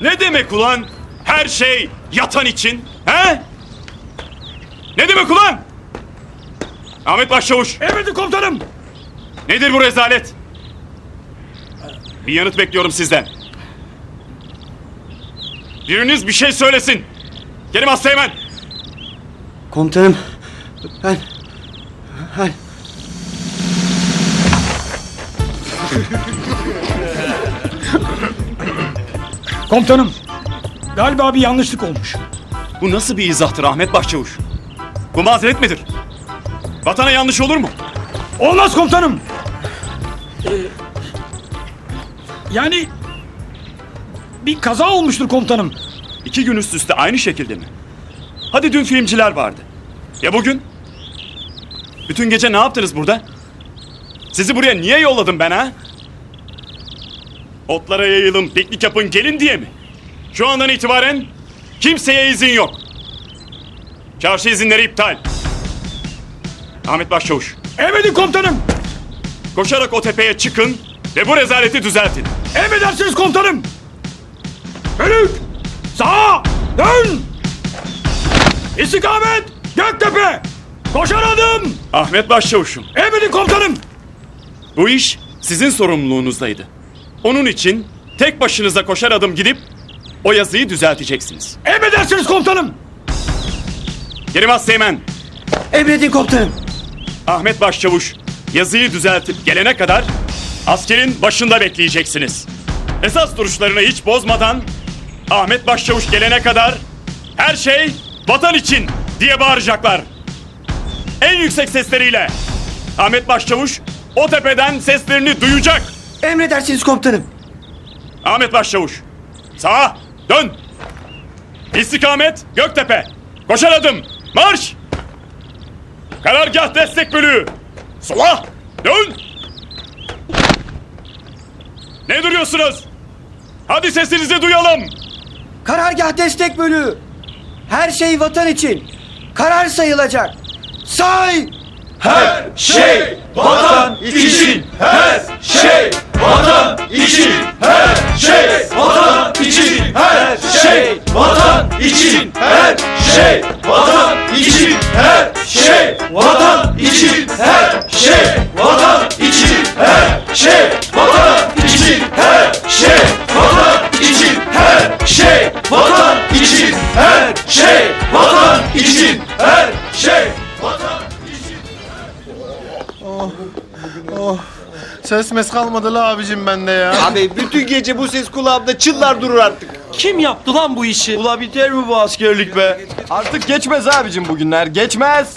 Ne demek ulan? Her şey yatan için. He? Ne demek ulan? Ahmet Başçavuş. Emredin komutanım. Nedir bu rezalet? Bir yanıt bekliyorum sizden. Biriniz bir şey söylesin. Kerim Asteğmen. Komutanım ben ben Komutanım. Galiba bir yanlışlık olmuş. Bu nasıl bir izahtır Ahmet Başçavuş? Bu mazeret midir? Vatana yanlış olur mu? Olmaz komutanım. Ee, yani bir kaza olmuştur komutanım. İki gün üst üste aynı şekilde mi? Hadi dün filmciler vardı. Ya bugün? Bütün gece ne yaptınız burada? Sizi buraya niye yolladım ben ha? Otlara yayılın, piknik yapın, gelin diye mi? Şu andan itibaren kimseye izin yok. Çarşı izinleri iptal. Ahmet Başçavuş, Emredin komutanım. koşarak o tepeye çıkın ve bu rezaleti düzeltin. Emredersiniz komutanım. Bölük. Sağa. Dön. İstikamet. Göktepe. Koşar adım. Ahmet Başçavuş'um, Emredin komutanım. Bu iş sizin sorumluluğunuzdaydı. Onun için tek başınıza koşar adım gidip o yazıyı düzelteceksiniz. Emredersiniz komutanım. Kerim Asteğmen, emredin komutanım. Ahmet Başçavuş yazıyı düzeltip gelene kadar askerin başında bekleyeceksiniz. Esas duruşlarını hiç bozmadan Ahmet Başçavuş gelene kadar her şey vatan için diye bağıracaklar. En yüksek sesleriyle Ahmet Başçavuş o tepeden seslerini duyacak. Emredersiniz komutanım. Ahmet Başçavuş. Sağa dön. İstikamet Göktepe. Koşar adım. Marş. Karargah destek bölüğü. Sola dön. Ne duruyorsunuz? Hadi sesinizi duyalım. Karargah destek bölüğü. Her şey vatan için. Karar sayılacak. Say. Her şey vatan için. Her için. Her şey vatan için. Her şey vatan için. Her şey vatan için. Her şey vatan için. Her şey vatan için. Her şey vatan Ses mes kalmadı la abicim bende ya. Abi bütün gece bu ses kulağımda çıllar durur artık. Kim yaptı lan bu işi? Ula biter mi bu askerlik be? Artık geçmez abicim bugünler geçmez.